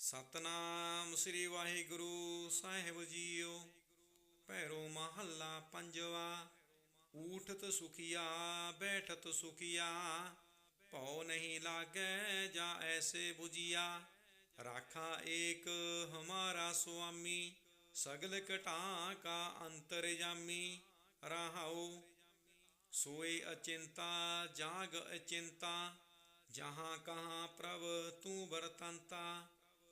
ست نام سری واح گرو سیو پیرو محلہ پنجو اٹھت سکھیا بیٹھ تو ایسے راکا ایک ہمارا سوامی سگل کٹا کا انتر جامی رہی اچھا جاگ اچھا جہاں کہاں پرو ترتنتا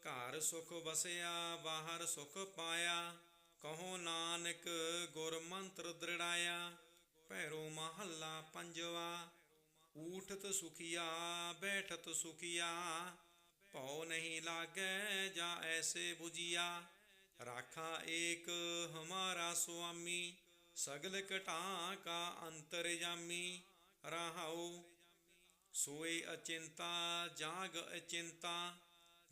ਘਰ ਸੁਖ ਵਸਿਆ ਬਾਹਰ ਸੁਖ ਪਾਇਆ। ਕਹੋ ਨਾਨਕ ਗੁਰ ਮੰਤਰ ਦ੍ਰਿੜਾਇਆ। ਭੈਰੋ ਮਹੱਲਾ ਪੰਜਵਾ, ਊਠਤ ਸੁਖੀਆ, ਬੈਠਤ ਸੁਖੀਆ। ਭਉ ਨਹੀਂ ਲਾਗੇ ਜਾਂ ਐਸੇ 부ਜੀਆ ਰਾਖਾ ਏਕ ਹਮਾਰਾ ਸੁਆਮੀ, ਸਗਲ ਘਟਾ ਕਾ ਅੰਤਰ ਜਾਮੀ ਰਹਾਉ, ਸੋਏ ਅਚਿੰਤਾ, ਜਾਗ ਅਚਿੰਤਾ।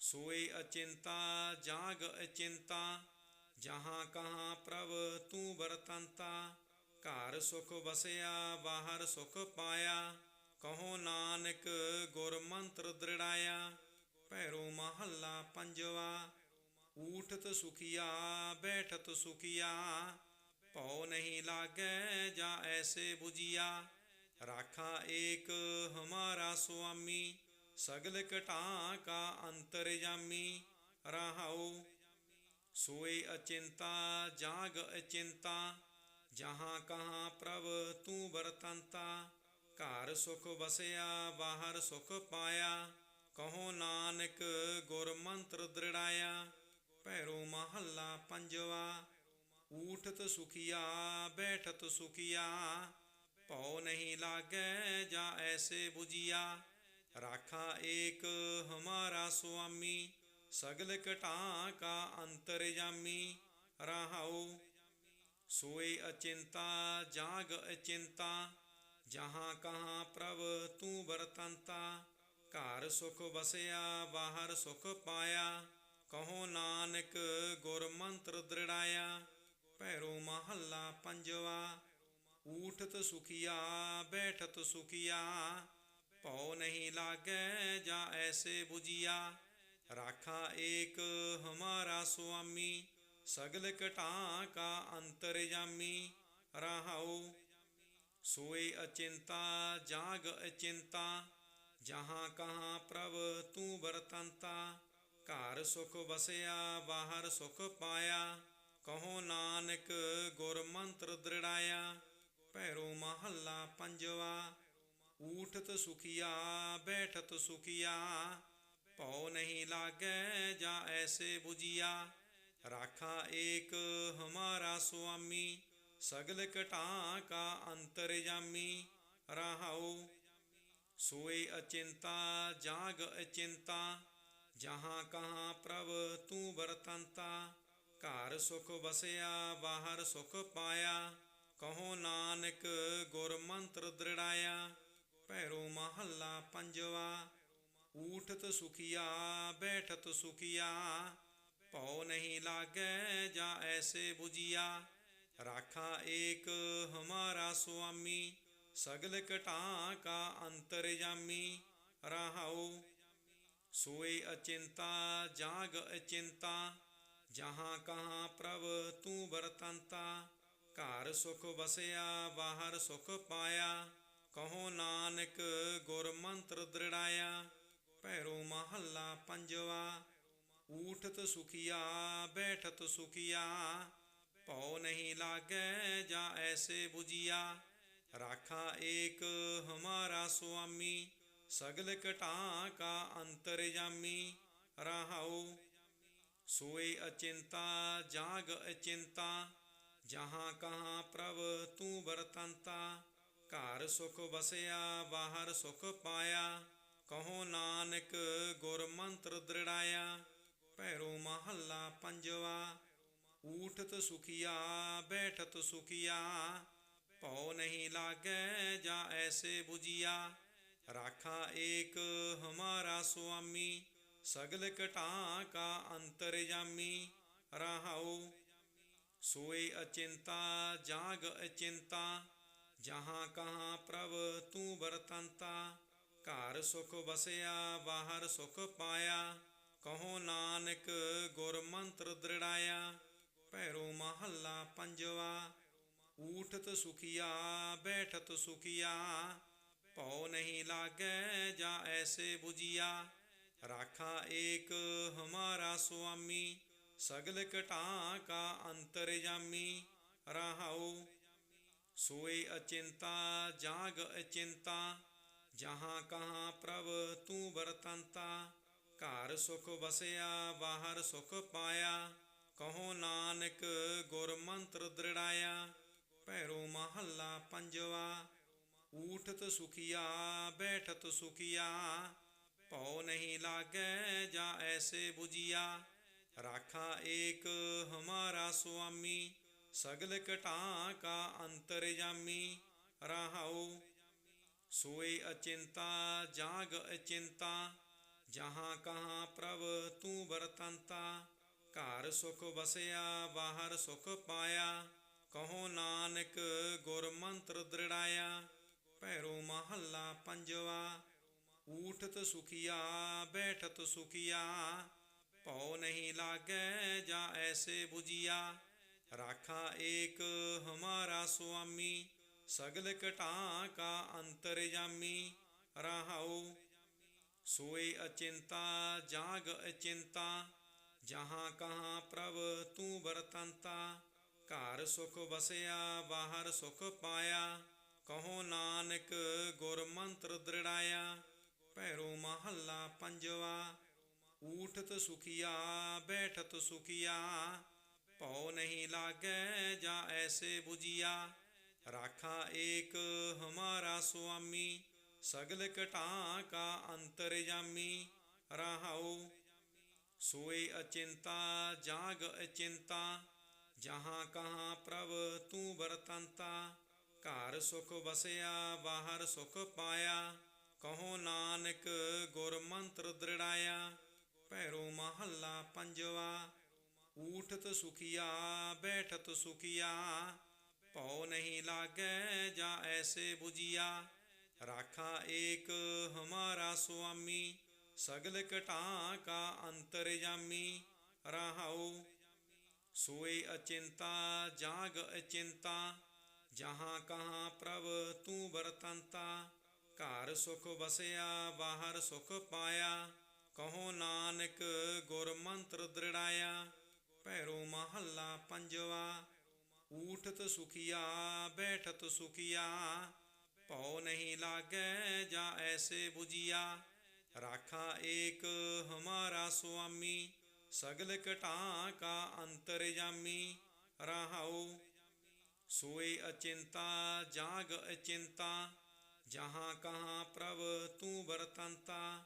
ਸੋਏ ਅਚਿੰਤਾ, ਜਾਗ ਅਚਿੰਤਾ, ਜਹਾਂ ਕਹਾਂ ਪ੍ਰਭ ਤੂੰ ਵਰਤੰਤਾ, ਘਰ ਸੁਖ ਵਸਿਆ, ਬਾਹਰ ਸੁਖ ਪਾਇਆ, ਕਹੋ ਨਾਨਕ ਗੁਰ ਮੰਤਰ ਦ੍ਰਿੜਾਇਆ, ਭੈਰੋ ਮਹੱਲਾ ਪੰਜਵਾ, ਊਠਤ ਸੁਖੀਆ, ਬੈਠਤ ਸੁਖੀਆ, ਭਉ ਨਹੀਂ ਲਾਗੇ ਜਾਂ ਐਸੇ 부ਜੀਆ ਰਾਖਾ ਏਕ ਹਮਾਰਾ ਸੁਆਮੀ ਸਗਲ ਘਟਾ ਕਾ ਅੰਤਰਜਾਮੀ ਰਹਾਉ, ਸੋਏ ਅਚਿੰਤਾ, ਜਾਗ ਅਚਿੰਤਾ, ਜਹਾਂ ਕਹਾ ਪ੍ਰਭ ਤੂੰ ਵਰਤੰਤਾ, ਘਰ ਸੁਖ ਵਸਿਆ, ਬਾਹਰ ਸੁਖ ਪਾਇਆ, ਕਹੋ ਨਾਨਕ ਗੁਰ ਮੰਤਰ ਦ੍ਰਿੜਾਇਆ, ਭੈਰੋ ਮਹੱਲਾ ਪੰਜਵਾ, ਊਠਤ ਸੁਖੀਆ, ਬੈਠਤ ਸੁਖੀਆ, ਭਉ ਨਹੀਂ ਲਾਗੇ ਜਾਂ ਐਸੇ 부ਜੀਆ ਰਾਖਾ ਏਕ ਹਮਾਰਾ ਸੁਆਮੀ, ਸਗਲ ਘਟਾ ਕਾ ਅੰਤਰਜਾਮੀ ਰਹਾਉ ਸੋਏ ਅਚਿੰਤਾ, ਜਾਗ ਅਚਿੰਤਾ, ਜਹਾਂ ਕਹਾਂ ਪ੍ਰਭ ਤੂੰ ਵਰਤੰਤਾ, ਘਰ ਸੁਖ ਵਸਿਆ, ਬਾਹਰ ਸੁਖ ਪਾਇਆ, ਕਹੋ ਨਾਨਕ ਗੁਰ ਮੰਤਰ ਦ੍ਰਿੜਾਇਆ, ਭੈਰੋ ਮਹੱਲਾ ਪੰਜਵਾ, ਊਠਤ ਸੁਖੀਆ, ਬੈਠਤ ਸੁਖੀਆ پو نہیں لا جا ایسے بجیا۔ راکھا ایک ہمارا سوامی، سگل کٹا کا انتر جامی رہاو سوئے اچنتا، جاگ اچنتا۔ جہاں کہاں پرو پرب ترتنتا کار سکھ بسیا، باہر سکھ پایا۔ کہو نانک گور منتر درڑایا پیرو محلہ پنجوہ اٹھت سکھیا بیٹھ تو سکھیا پو نہیں لاگ جا ایسے بجیا راک ایک ہمارا سوامی سگل کٹا کا سوئی اچنتا جاگ اچنتا جہاں کہاں پرو ترتنتا کار سکھ بسیا باہر سکھ پایا کہانک گور منتر دیا پیرو محلہ پنجوا اٹھ تو سکھیا بیٹھ تو سکھیا پو نہیں لاگ جا ایسے بجیا راک ایک ہمارا سوامی سگل کٹا کا انتر جامی رہی اچنتا جاگ اچنتا جہاں کہاں پرو ترتنتا کار سکھ بسیا باہر سکھ پایا کہ نانک گور منتر دیا پیرو محلہ پنجوا سکیا بیٹھتیا پو نہیں لاگ جا ایسے راکا ایک ہمارا سوامی سگل کٹا کا انتر جامی رہتا جاگ اچنتا جہاں کہاں پرب ترتنتا ਘਰ ਸੁਖ ਵਸਿਆ ਬਾਹਰ ਸੁਖ ਪਾਇਆ। ਕਹੋ ਨਾਨਕ, ਗੁਰ ਮੰਤਰ ਦ੍ਰਿੜਾਇਆ। ਭੈਰੋ ਮਹੱਲਾ ਪੰਜਵਾ, ਊਠਤ ਸੁਖੀਆ, ਬੈਠਤ ਸੁਖੀਆ। ਭਉ ਨਹੀਂ ਲਾਗੈ ਜਾਂ ਐਸੇ 부ਜੀਆ ਰਾਖਾ ਏਕ ਹਮਾਰਾ ਸੁਆਮੀ, ਸਗਲ ਘਟਾ ਕਾ ਅੰਤਰ ਜਾਮੀ। ਰਹਾਉ, ਸੋਏ ਅਚਿੰਤਾ, ਜਾਗ ਅਚਿੰਤਾ। جہاں کہاں پرب ترتنتا دڑایا پیرو محلہ پنجوا بیٹھت سکھیا پو نہیں لاگ جا ایسے بجیا راکا ایک ہمارا سوامی سگل کٹا کا انتر جامی رہ ਸੋਏ ਅਚਿੰਤਾ, ਜਾਗ ਅਚਿੰਤਾ, ਜਹਾਂ ਕਹਾ ਪ੍ਰਭ ਤੂੰ ਵਰਤੰਤਾ, ਘਰ ਸੁਖ ਵਸਿਆ, ਬਾਹਰ ਸੁਖ ਪਾਇਆ, ਕਹੋ ਨਾਨਕ ਗੁਰ ਮੰਤਰ ਦ੍ਰਿੜਾਇਆ, ਭੈਰੋ ਮਹੱਲਾ ਪੰਜਵਾ, ਊਠਤ ਸੁਖੀਆ, ਬੈਠਤ ਸੁਖੀਆ, ਭਉ ਨਹੀਂ ਲਾਗੇ ਜਾਂ ਐਸੇ 부ਜੀਆ ਰਾਖਾ ਏਕ ਹਮਾਰਾ ਸੁਆਮੀ ਸਗਲ ਘਟਾ ਕਾ ਅੰਤਰਜਾਮੀ ਰਹਾਉ, ਸੋਏ ਅਚਿੰਤਾ, ਜਾਗ ਅਚਿੰਤਾ, ਜਹਾਂ ਕਹਾ ਪ੍ਰਭ ਤੂੰ ਵਰਤੰਤਾ, ਘਰ ਸੁਖ ਵਸਿਆ, ਬਾਹਰ ਸੁਖ ਪਾਇਆ, ਕਹੋ ਨਾਨਕ ਗੁਰ ਮੰਤਰ ਦ੍ਰਿੜਾਇਆ, ਭੈਰੋ ਮਹੱਲਾ ਪੰਜਵਾ, ਊਠਤ ਸੁਖੀਆ, ਬੈਠਤ ਸੁਖੀਆ, ਭਉ ਨਹੀਂ ਲਾਗੇ ਜਾਂ ਐਸੇ 부ਜੀਆ ਰਾਖਾ ਏਕ ਹਮਾਰਾ ਸੁਆਮੀ, ਸਗਲ ਘਟਾ ਕਾ ਅੰਤਰਜਾਮੀ ਰਹਾਉ ਸੋਏ ਅਚਿੰਤਾ, ਜਾਗ ਅਚਿੰਤਾ, ਜਹਾਂ ਕਹਾਂ ਪ੍ਰਭ ਤੂੰ ਵਰਤੰਤਾ। ਘਰ ਸੁਖ ਵਸਿਆ, ਬਾਹਰ ਸੁਖ ਪਾਇਆ। ਕਹੋ ਨਾਨਕ, ਗੁਰ ਮੰਤਰ ਦ੍ਰਿੜਾਇਆ। ਭੈਰੋ ਮਹੱਲਾ ਪੰਜਵਾ, ਊਠਤ ਸੁਖੀਆ, ਬੈਠਤ ਸੁਖੀਆ। پو نہیں لا گا ایسے بجیا۔ راک ایک ہمارا سوامی، سگل کٹا کا چنتا جاگ اچنتا۔ جہاں کہاں پرب ترتنتا گھر سکھ بسیا، باہر سکھ پایا۔ کہانک گر منت دیا پیرو محلہ پنجوا اٹھت سکھیا بیٹھت سکھیا پو نہیں لاگے جا ایسے بجیا راکھا ایک ہمارا سوامی سگل کٹا کا انتر جامی راہو سوئے اچنتا جاگ اچنتا جہاں کہاں پرو توں برتنتا گھر سکھ بسیا باہر سکھ پایا کہو نانک گور منتر دڑایا پیرو محلہ پنجوا اٹھت سکھیا بیٹھ تو پو نہیں لاگ جا ایسے بجیا راک ایک ہمارا سوامی سگل کٹا کا انتر جامی رہی اچنتا جاگ اچنتا جہاں کہاں پرو ترتنتا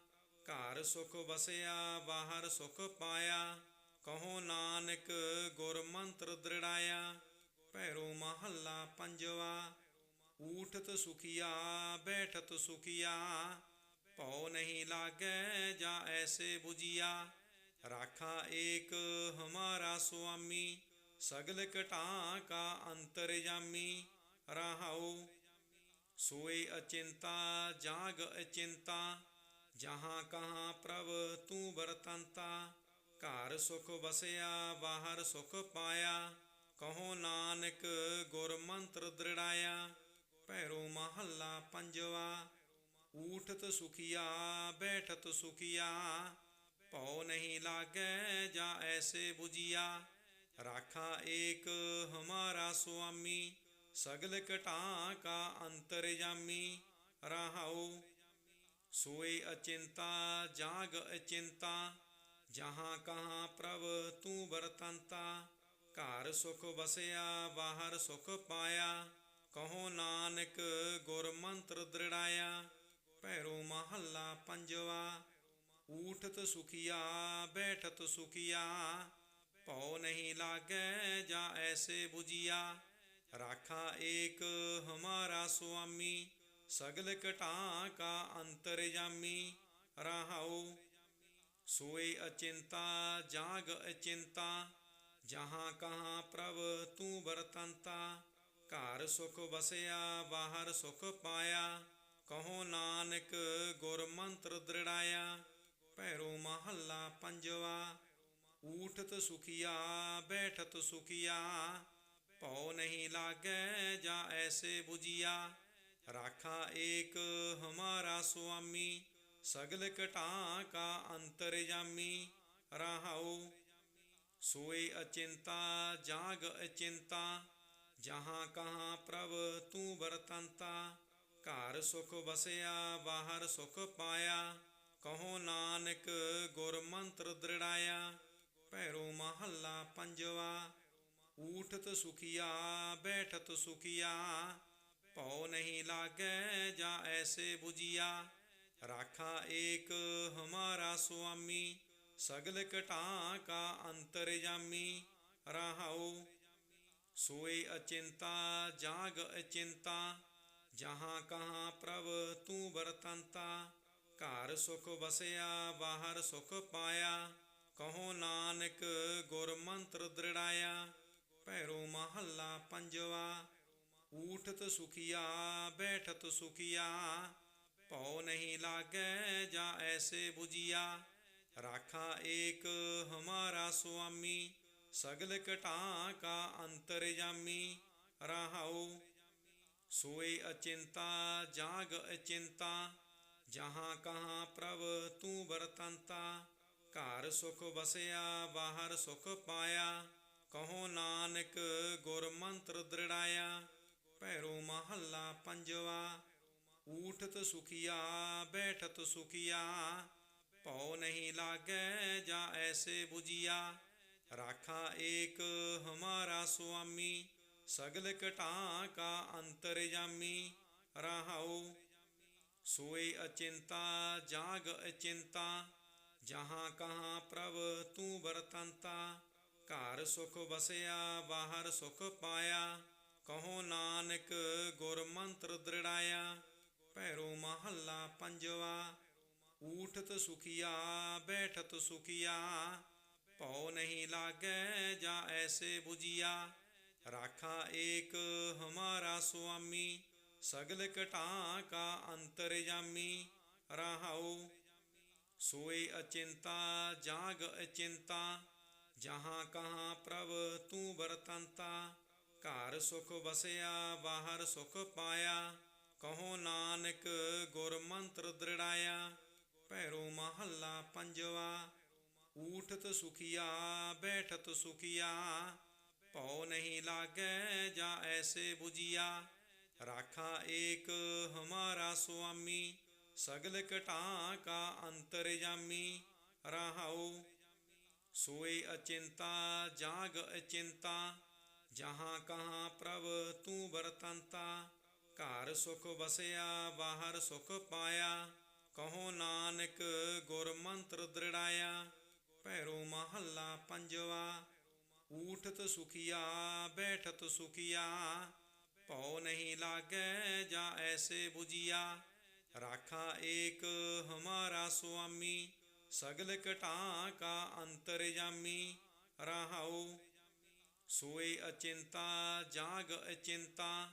کار سکھ بسیا باہر سکھ پایا کہ نانک گور منتر دیا پیرو محلہ پنجوا بیٹھت پو نہیں لاگ جا ایسے راکا ایک ہمارا سوامی سگل کٹا کا انتر جامی رہی اچنتا جاگ اچنتا جہاں کہاں پرب ترتنتا ਘਰ ਸੁਖ ਵਸਿਆ, ਬਾਹਰ ਸੁਖ ਪਾਇਆ। ਕਹੋ ਨਾਨਕ ਗੁਰ ਮੰਤਰ ਦ੍ਰਿੜਾਇਆ। ਭੈਰੋ ਮਹੱਲਾ ਪੰਜਵਾ, ਊਠਤ ਸੁਖੀਆ, ਬੈਠਤ ਸੁਖੀਆ। ਭਉ ਨਹੀਂ ਲਾਗੇ ਜਾਂ ਐਸੇ 부ਜੀਆ ਰਾਖਾ ਏਕ ਹਮਾਰਾ ਸੁਆਮੀ, ਸਗਲ ਘਟਾ ਕਾ ਅੰਤਰ ਜਾਮੀ। ਰਹਾਉ, ਸੋਏ ਅਚਿੰਤਾ, ਜਾਗ ਅਚਿੰਤਾ। جہاں کہاں پرو تر تن سکھ بسیا باہر سکھ پایا کہانک گر منت دیا پیرو محلہ پنجوا اٹھت سکھیا بیٹھت سکھیا پو نہیں لاگ جا ایسے بجیا راکا ایک ہمارا سوامی سگل کٹا کا انتر جامی رہ ਸੋਏ ਅਚਿੰਤਾ, ਜਾਗ ਅਚਿੰਤਾ, ਜਹਾਂ ਕਹਾ ਪ੍ਰਭ ਤੂੰ ਵਰਤੰਤਾ, ਘਰ ਸੁਖ ਵਸਿਆ, ਬਾਹਰ ਸੁਖ ਪਾਇਆ, ਕਹੋ ਨਾਨਕ ਗੁਰ ਮੰਤਰ ਦ੍ਰਿੜਾਇਆ, ਭੈਰੋ ਮਹੱਲਾ ਪੰਜਵਾ, ਊਠਤ ਸੁਖੀਆ, ਬੈਠਤ ਸੁਖੀਆ, ਭਉ ਨਹੀਂ ਲਾਗੇ ਜਾਂ ਐਸੇ 부ਜੀਆ ਰਾਖਾ ਏਕ ਹਮਾਰਾ ਸੁਆਮੀ ਸਗਲ ਘਟਾ ਕਾ ਅੰਤਰਜਾਮੀ ਰਹਾਉ। ਸੋਏ ਅਚਿੰਤਾ, ਜਾਗ ਅਚਿੰਤਾ, ਜਹਾਂ ਕਹਾ ਪ੍ਰਭ ਤੂੰ ਵਰਤੰਤਾ। ਘਰ ਸੁਖ ਵਸਿਆ, ਬਾਹਰ ਸੁਖ ਪਾਇਆ। ਕਹੋ ਨਾਨਕ ਗੁਰ ਮੰਤਰ ਦ੍ਰਿੜਾਇਆ। ਭੈਰੋ ਮਹੱਲਾ ਪੰਜਵਾ, ਊਠਤ ਸੁਖੀਆ, ਬੈਠਤ ਸੁਖੀਆ। ਭਉ ਨਹੀਂ ਲਾਗੇ ਜਾਂ ਐਸੇ 부ਜੀਆ ਰਾਖਾ ਏਕ ਹਮਾਰਾ ਸੁਆਮੀ, ਸਗਲ ਘਟਾ ਕਾ ਅੰਤਰਜਾਮੀ ਰਹਾਉ ਸੋਏ ਅਚਿੰਤਾ, ਜਾਗ ਅਚਿੰਤਾ, ਜਹਾਂ ਕਹਾਂ ਪ੍ਰਭ ਤੂੰ ਵਰਤੰਤਾ, ਘਰ ਸੁਖ ਵਸਿਆ, ਬਾਹਰ ਸੁਖ ਪਾਇਆ, ਕਹੋ ਨਾਨਕ ਗੁਰ ਮੰਤਰ ਦ੍ਰਿੜਾਇਆ, ਭੈਰੋ ਮਹੱਲਾ ਪੰਜਵਾ, ਊਠਤ ਸੁਖੀਆ, ਬੈਠਤ ਸੁਖੀਆ کہو نہیں لاگے جا ایسے بجیا۔ راکھا ایک ہمارا سوامی، سگل کٹاں کا انتر جامی رہاؤ سوئے اچنتا، جاگ اچنتا۔ جہاں کہاں پرو توں برتنتا۔ کار سکھ بسیا، باہر سکھ پایا۔ کہو نانک گر منتر درڑایا پیرو محلہ پنجوا اٹھت سکھیا بیٹھت سکھیا پو نہیں لاگ جا ایسے بجیا راکا ایک ہمارا سوامی سگل کٹا کا چنتا جاگ اچنتا جہاں کہاں پرو ترتنتا کار سکھ بسیا باہر سکھ پایا کہانک گور منتر دڑایا پیرو محلہ پنجوا اٹھت سکھیا بیٹھ تو سکھیا پو نہیں لاگ جا ایسے بجیا راک ایک ہمارا سوامی سگل کٹا کا انتر جامی رہی اچنتا جاگ اچنتا جہاں کہاں پرو ترتنتا کار سکھ بسیا باہر سکھ پایا دیرو محلہ ایک ہمارا سوامی سگل کٹا کا چاگ اچنتا جہاں کہاں پر ਘਰ ਸੁਖ ਵਸਿਆ ਬਾਹਰ ਸੁਖ ਪਾਇਆ। ਕਹੋ ਨਾਨਕ, ਗੁਰ ਮੰਤਰ ਦ੍ਰਿੜਾਇਆ। ਭੈਰੋ ਮਹੱਲਾ ਪੰਜਵਾ, ਊਠਤ ਸੁਖੀਆ, ਬੈਠਤ ਸੁਖੀਆ। ਭਉ ਨਹੀਂ ਲਾਗੈ ਜਾਂ ਐਸੇ 부ਜੀਆ ਰਾਖਾ ਏਕ ਹਮਾਰਾ ਸੁਆਮੀ, ਸਗਲ ਘਟਾ ਕਾ ਅੰਤਰ ਜਾਮੀ। ਰਹਾਉ, ਸੋਏ ਅਚਿੰਤਾ, ਜਾਗ ਅਚਿੰਤਾ।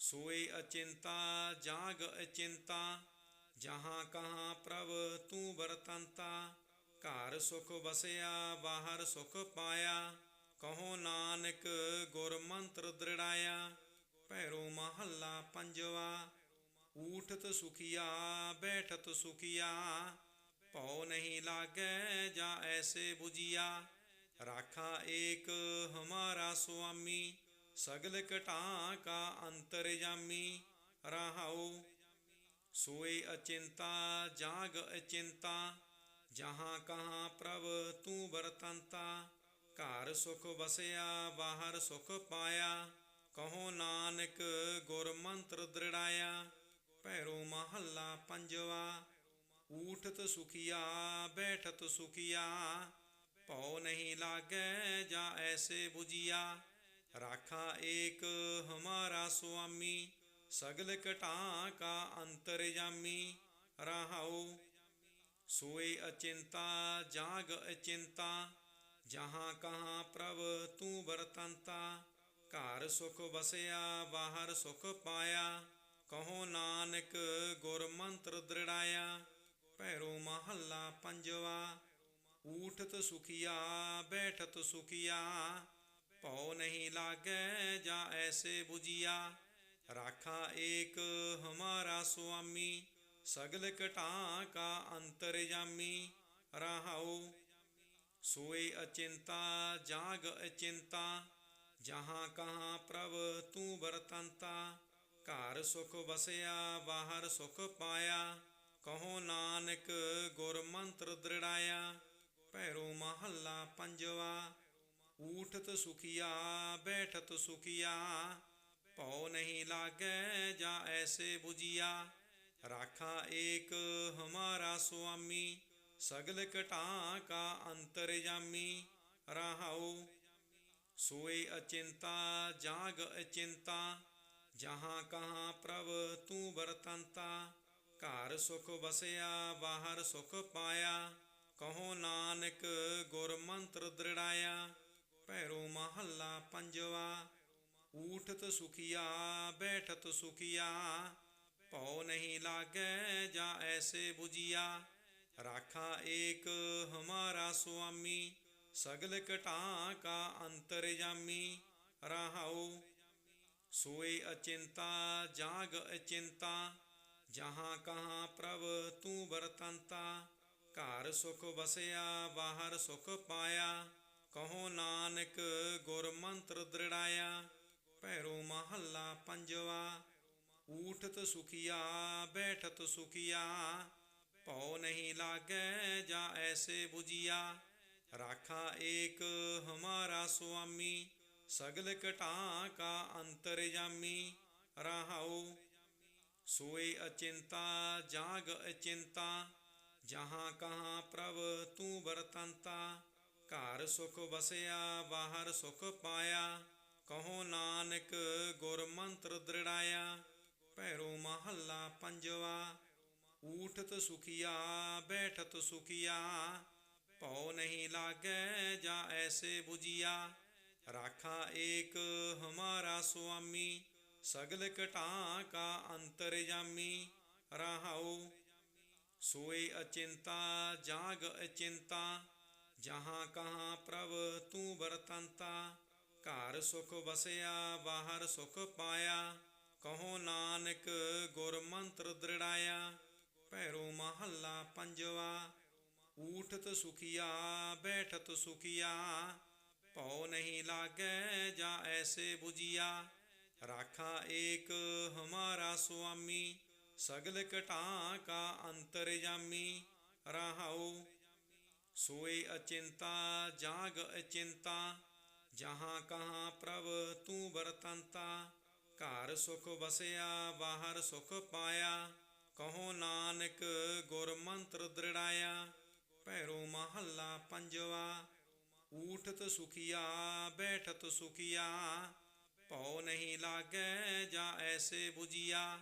ਸੋਏ ਅਚਿੰਤਾ, ਜਾਗ ਅਚਿੰਤਾ, ਜਹਾਂ ਕਹਾ ਪ੍ਰਭ ਤੂੰ ਵਰਤੰਤਾ, ਘਰ ਸੁਖ ਵਸਿਆ, ਬਾਹਰ ਸੁਖ ਪਾਇਆ, ਕਹੋ ਨਾਨਕ ਗੁਰ ਮੰਤਰ ਦ੍ਰਿੜਾਇਆ, ਭੈਰੋ ਮਹੱਲਾ ਪੰਜਵਾ, ਊਠਤ ਸੁਖੀਆ, ਬੈਠਤ ਸੁਖੀਆ, ਭਉ ਨਹੀਂ ਲਾਗੇ ਜਾਂ ਐਸੇ 부ਜੀਆ ਰਾਖਾ ਏਕ ਹਮਾਰਾ ਸੁਆਮੀ ਸਗਲ ਘਟਾ ਕਾ ਅੰਤਰਜਾਮੀ ਰਹਾਉ। ਸੋਏ ਅਚਿੰਤਾ, ਜਾਗ ਅਚਿੰਤਾ, ਜਹਾਂ ਕਹਾ ਪ੍ਰਭ ਤੂੰ ਵਰਤੰਤਾ। ਘਰ ਸੁਖ ਵਸਿਆ, ਬਾਹਰ ਸੁਖ ਪਾਇਆ। ਕਹੋ ਨਾਨਕ ਗੁਰ ਮੰਤਰ ਦ੍ਰਿੜਾਇਆ। ਭੈਰੋ ਮਹੱਲਾ ਪੰਜਵਾ, ਊਠਤ ਸੁਖੀਆ, ਬੈਠਤ ਸੁਖੀਆ। ਭਉ ਨਹੀਂ ਲਾਗੇ ਜਾਂ ਐਸੇ 부ਜੀਆ ਰਾਖਾ ਏਕ ਹਮਾਰਾ ਸੁਆਮੀ, ਸਗਲ ਘਟਾ ਕਾ ਅੰਤਰਜਾਮੀ ਰਹਾਉ ਸੋਏ ਅਚਿੰਤਾ, ਜਾਗ ਅਚਿੰਤਾ, ਜਹਾਂ ਕਹਾਂ ਪ੍ਰਭ ਤੂੰ ਵਰਤੰਤਾ, ਘਰ ਸੁਖ ਵਸਿਆ, ਬਾਹਰ ਸੁਖ ਪਾਇਆ, ਕਹੋ ਨਾਨਕ ਗੁਰ ਮੰਤਰ ਦ੍ਰਿੜਾਇਆ, ਭੈਰੋ ਮਹੱਲਾ ਪੰਜਵਾ, ਊਠਤ ਸੁਖੀਆ, ਬੈਠਤ ਸੁਖੀਆ ਭਉ ਨਹੀਂ ਲਾਗੈ ਜਾਂ ਐਸੇ 부ਜੀਆ ਰਾਖਾ ਏਕ ਹਮਾਰਾ ਸੁਆਮੀ, ਸਗਲ ਘਟਾ ਕਾ ਅੰਤਰਜਾਮੀ ਰਹਾਉ, ਸੋਏ ਅਚਿੰਤਾ, ਜਾਗ ਅਚਿੰਤਾ, ਜਹਾਂ ਕਹਾ ਪ੍ਰਭ ਤੂੰ ਵਰਤੰਤਾ। ਘਰ ਸੁਖ ਵਸਿਆ, ਬਾਹਰ ਸੁਖ ਪਾਇਆ। ਕਹੋ ਨਾਨਕ ਗੁਰ ਮੰਤਰ ਦ੍ਰਿੜਾਇਆ। ਭੈਰੋ ਮਹੱਲਾ ਪੰਜਵਾ। اٹھت سکھیا بیٹھ تو سکھیا پو نہیں لاگ جا ایسے بجیا راک ایک ہمارا سوامی سگل کٹا کا سوئی اچنتا جاگ اچنتا جہاں کہاں پرو ترتنتا کار سکھ بسیا باہر سکھ پایا کہانک گور منت دیا پیرو محلہ پنجوا اٹھ تو سکھیا بیٹھ تو سکھیا پو نہیں لاگ جا ایسے بجیا راک ایک ہمارا سوامی سگل کٹا کا انتر جامی رہتا جاگ اچنتا جہاں کہاں پرو ترتنتا کار سکھ بسیا باہر سکھ پایا کہ نانک گر منتر دڑھایا پیرو محلہ پنجوا سکیا بیٹھتیا پو نہیں لاگ جا ایسے راکا ایک ہمارا سوامی سگل کٹا کا انتر جامی رہتا جاگ اچنتا جہاں کہاں پرب ترتنتا ਘਰ ਸੁਖ ਵਸਿਆ ਬਾਹਰ ਸੁਖ ਪਾਇਆ। ਕਹੋ ਨਾਨਕ, ਗੁਰ ਮੰਤਰ ਦ੍ਰਿੜਾਇਆ। ਭੈਰੋ ਮਹੱਲਾ ਪੰਜਵਾ, ਊਠਤ ਸੁਖੀਆ, ਬੈਠਤ ਸੁਖੀਆ। ਭਉ ਨਹੀਂ ਲਾਗੇ ਜਾਂ ਐਸੇ 부ਜੀਆ ਰਾਖਾ ਏਕ ਹਮਾਰਾ ਸੁਆਮੀ, ਸਗਲ ਘਟਾ ਕਾ ਅੰਤਰ ਜਾਮੀ। ਰਹਾਉ, ਸੋਏ ਅਚਿੰਤਾ, ਜਾਗ ਅਚਿੰਤਾ। جہاں کہاں پرب ترتنتا سکھ بسیا باہر سکھ پایا کہانک گر منت دیا پیرو محلہ پنجوا اٹھت سکھیا بیٹھ تکھیا پو نہیں لاگ جا ایسے بجیا راکا ایک ہمارا سوامی سگل کٹا کا انتر جامی رہ ਸੋਏ ਅਚਿੰਤਾ, ਜਾਗ ਅਚਿੰਤਾ, ਜਹਾਂ ਕਹਾਂ ਪ੍ਰਭ ਤੂੰ ਵਰਤੰਤਾ, ਘਰ ਸੁਖ ਵਸਿਆ, ਬਾਹਰ ਸੁਖ ਪਾਇਆ, ਕਹੋ ਨਾਨਕ ਗੁਰ ਮੰਤਰ ਦ੍ਰਿੜਾਇਆ, ਭੈਰੋ ਮਹੱਲਾ ਪੰਜਵਾ, ਊਠਤ ਸੁਖੀਆ, ਬੈਠਤ ਸੁਖੀਆ, ਭਉ ਨਹੀਂ ਲਾਗੇ ਜਾਂ ਐਸੇ 부ਜੀਆ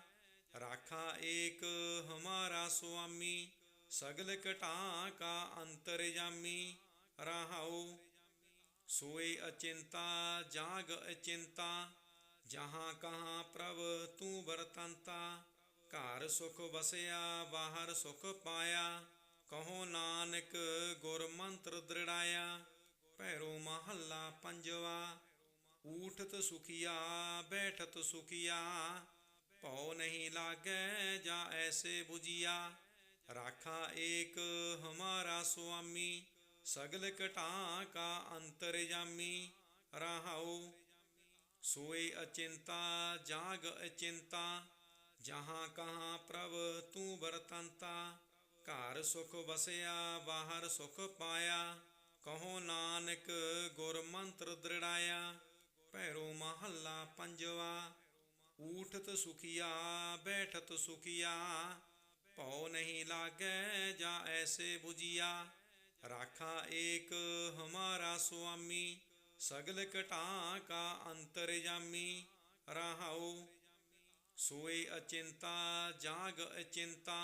ਰਾਖਾ ਏਕ ਹਮਾਰਾ ਸੁਆਮੀ ਸਗਲ ਘਟਾ ਕਾ ਅੰਤਰਜਾਮੀ ਰਹਾਉ, ਸੋਏ ਅਚਿੰਤਾ, ਜਾਗ ਅਚਿੰਤਾ, ਜਹਾਂ ਕਹਾਂ ਪ੍ਰਭ ਤੂੰ ਵਰਤੰਤਾ, ਘਰ ਸੁਖ ਵਸਿਆ, ਬਾਹਰ ਸੁਖ ਪਾਇਆ, ਕਹੋ ਨਾਨਕ ਗੁਰ ਮੰਤਰ ਦ੍ਰਿੜਾਇਆ, ਭੈਰੋ ਮਹੱਲਾ ਪੰਜਵਾ, ਊਠਤ ਸੁਖੀਆ, ਬੈਠਤ ਸੁਖੀਆ, ਭਉ ਨਹੀਂ ਲਾਗੇ ਜਾਂ ਐਸੇ 부ਜੀਆ ਰਾਖਾ ਏਕ ਹਮਾਰਾ ਸੁਆਮੀ, ਸਗਲ ਘਟਾ ਕਾ ਅੰਤਰਜਾਮੀ ਰਹਾਉ ਸੋਏ ਅਚਿੰਤਾ, ਜਾਗ ਅਚਿੰਤਾ, ਜਹਾਂ ਕਹਾਂ ਪ੍ਰਭ ਤੂੰ ਵਰਤੰਤਾ, ਘਰ ਸੁਖ ਵਸਿਆ, ਬਾਹਰ ਸੁਖ ਪਾਇਆ, ਕਹੋ ਨਾਨਕ ਗੁਰ ਮੰਤਰ ਦ੍ਰਿੜਾਇਆ, ਭੈਰੋ ਮਹੱਲਾ ਪੰਜਵਾ, ਊਠਤ ਸੁਖੀਆ, ਬੈਠਤ ਸੁਖੀਆ پاؤ نہیں لا جا ایسے بجیا۔ راکھا ایک ہمارا سوامی، سگل کٹا کا انتر جامی۔ رہاؤ سوئے اچنتا، جاگ اچنتا۔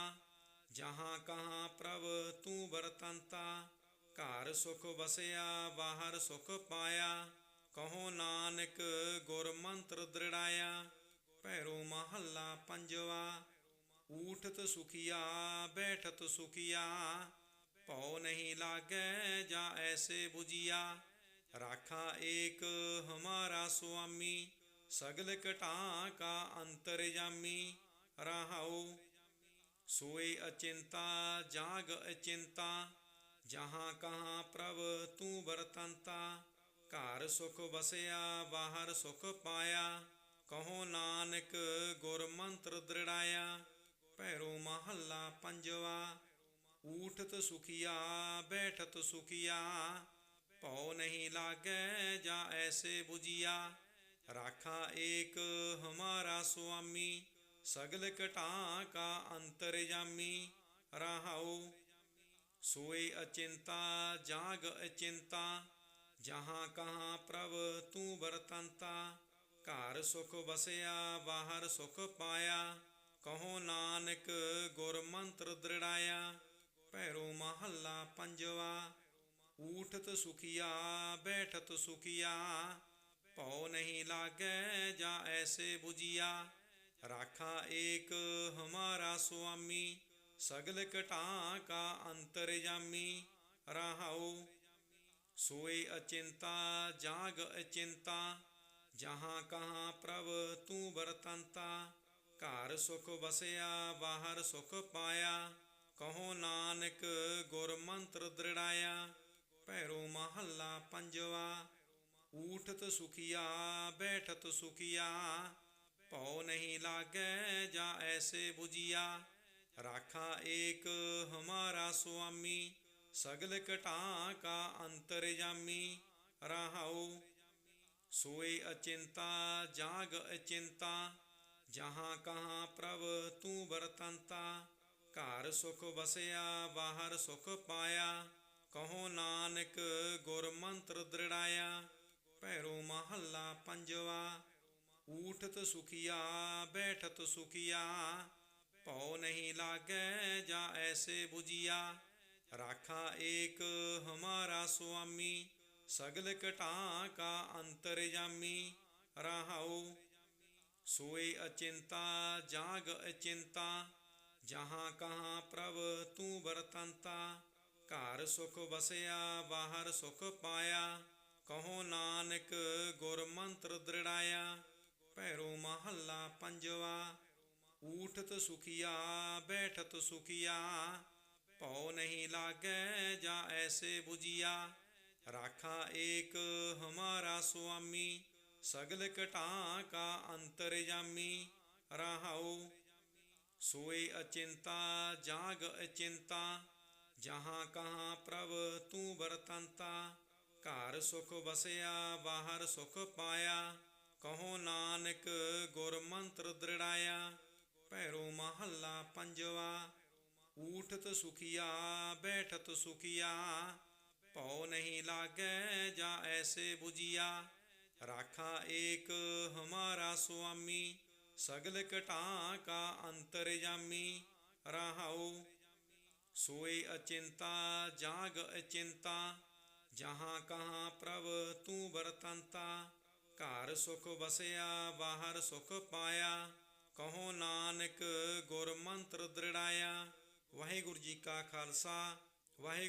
جہاں کہاں پرو ترتنتا کار سکھ بسیا، باہر سکھ پایا۔ کہو نانک، گور منتر دڑھایا پیرو محلہ پنجوہ اٹھت سکھیا بیٹھت سکھیا پو نہیں لاگ جا ایسے بجیا راک ایک ہمارا سوامی سگل کٹا کا چنتا جاگ اچنتا جہاں کہاں پرب ترتنتا کار سکھ بسیا باہر سکھ پایا کہانک گر منتر دڑھایا پیرو محلہ پنجوا اٹھ تو سکھیا بیٹھ تو سکھیا پو نہیں لاگ جا ایسے بجیا راک ایک ہمارا سوامی سگل کٹا کا انتر جامی رہتا جاگ اچنتا جہاں کہاں پرو ترتنتا کار سکھ بسیا باہر سکھ پایا کہ نانک گور منتر دیا پیرو محلہ پنجوا اٹھت سکھیا بیٹھت سکھیا پو نہیں لاگ جا ایسے راکا ایک ہمارا سوامی سگل کٹا کا انتر جامی رہی اچھا جاگ اچنتا جہاں کہاں پرو ترتنتا ਘਰ ਸੁਖ ਵਸਿਆ ਬਾਹਰ ਸੁਖ ਪਾਇਆ। ਕਹੋ ਨਾਨਕ, ਗੁਰ ਮੰਤਰ ਦ੍ਰਿੜਾਇਆ। ਭੈਰੋ ਮਹੱਲਾ ਪੰਜਵਾ, ਊਠਤ ਸੁਖੀਆ, ਬੈਠਤ ਸੁਖੀਆ। ਭਉ ਨਹੀਂ ਲਾਗੇ ਜਾ ਐਸੇ 부ਜੀਆ ਰਾਖਾ ਏਕ ਹਮਾਰਾ ਸੁਆਮੀ, ਸਗਲ ਘਟਾ ਕਾ ਅੰਤਰ ਜਾਮੀ। ਰਹਾਉ, ਸੋਏ ਅਚਿੰਤਾ, ਜਾਗ ਅਚਿੰਤਾ। جہاں کہاں پرب ترتنتا سکھ بسیا باہر سکھ پایا کہانک گر منتر دڑھایا پیرو محلہ پنجوا اٹھت سکھیا بیٹھت سکھیا پو نہیں لاگ جا ایسے بجیا راک ایک ہمارا سوامی سگل کٹا کا انتر جامی رہ ਸੋਏ ਅਚਿੰਤਾ, ਜਾਗ ਅਚਿੰਤਾ, ਜਹਾਂ ਕਹਾ ਪ੍ਰਭ ਤੂੰ ਵਰਤੰਤਾ, ਘਰ ਸੁਖ ਵਸਿਆ, ਬਾਹਰ ਸੁਖ ਪਾਇਆ, ਕਹੋ ਨਾਨਕ ਗੁਰ ਮੰਤਰ ਦ੍ਰਿੜਾਇਆ, ਭੈਰੋ ਮਹੱਲਾ ਪੰਜਵਾ, ਊਠਤ ਸੁਖੀਆ, ਬੈਠਤ ਸੁਖੀਆ, ਭਉ ਨਹੀਂ ਲਾਗੇ ਜਾਂ ਐਸੇ 부ਜੀਆ ਰਾਖਾ ਏਕ ਹਮਾਰਾ ਸੁਆਮੀ ਸਗਲ ਘਟਾ ਕਾ ਅੰਤਰਜਾਮੀ ਰਹਾਉ। ਸੋਏ ਅਚਿੰਤਾ, ਜਾਗ ਅਚਿੰਤਾ, ਜਹਾਂ ਕਹਾਂ ਪ੍ਰਭ ਤੂੰ ਵਰਤੰਤਾ। ਘਰ ਸੁਖ ਵਸਿਆ, ਬਾਹਰ ਸੁਖ ਪਾਇਆ। ਕਹੋ ਨਾਨਕ ਗੁਰ ਮੰਤਰ ਦ੍ਰਿੜਾਇਆ। ਭੈਰੋ ਮਹੱਲਾ ਪੰਜਵਾ, ਊਠਤ ਸੁਖੀਆ, ਬੈਠਤ ਸੁਖੀਆ। ਭਉ ਨਹੀਂ ਲਾਗੇ ਜਾਂ ਐਸੇ 부ਜੀਆ ਰਾਖਾ ਏਕ ਹਮਾਰਾ ਸੁਆਮੀ, ਸਗਲ ਘਟਾ ਕਾ ਅੰਤਰਜਾਮੀ ਰਹਾਉ ਸੋਏ ਅਚਿੰਤਾ, ਜਾਗ ਅਚਿੰਤਾ, ਜਹਾਂ ਕਹਾਂ ਪ੍ਰਭ ਤੂੰ ਵਰਤੰਤਾ, ਘਰ ਸੁਖ ਵਸਿਆ, ਬਾਹਰ ਸੁਖ ਪਾਇਆ, ਕਹੋ ਨਾਨਕ ਗੁਰ ਮੰਤਰ ਦ੍ਰਿੜਾਇਆ, ਵਾਹਿਗੁਰੂ ਜੀ ਕਾ ਖਾਲਸਾ ਵਾਹਿਗੁਰੂ